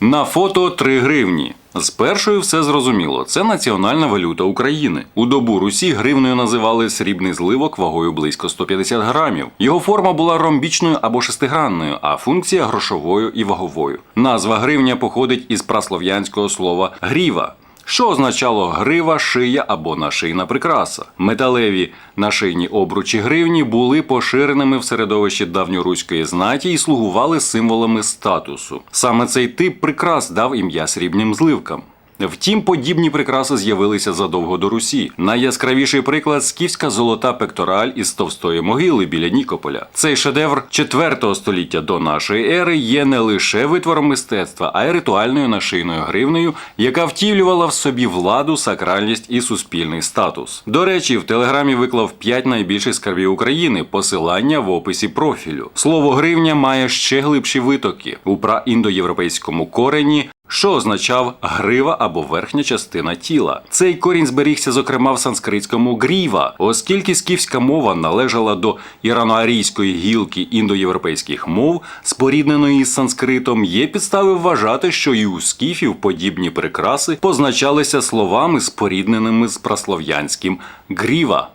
На фото 3 гривні. З першою все зрозуміло. Це національна валюта України. У добу Русі гривнею називали срібний зливок вагою близько 150 грамів. Його форма була ромбічною або шестигранною, а функція грошовою і ваговою. Назва гривня походить із праслов'янського слова гріва. Що означало грива, шия або нашийна прикраса. Металеві нашийні обручі гривні були поширеними в середовищі давньоруської знаті і слугували символами статусу. Саме цей тип прикрас дав ім'я срібним зливкам. Втім, подібні прикраси з'явилися задовго до Русі. Найяскравіший приклад скіфська золота пектораль із товстої могили біля Нікополя. Цей шедевр 4 століття до нашої ери є не лише витвором мистецтва, а й ритуальною нашийною гривнею, яка втілювала в собі владу, сакральність і суспільний статус. До речі, в телеграмі виклав 5 найбільших скарбів України. Посилання в описі профілю. Слово гривня має ще глибші витоки у праіндоєвропейському корені що означав грива або верхня частина тіла. Цей корінь зберігся, зокрема, в санскритському гріва, оскільки скіфська мова належала до ірано-арійської гілки індоєвропейських мов, спорідненої з санскритом, є підстави вважати, що і у скіфів подібні прикраси позначалися словами, спорідненими з праслов'янським гріва.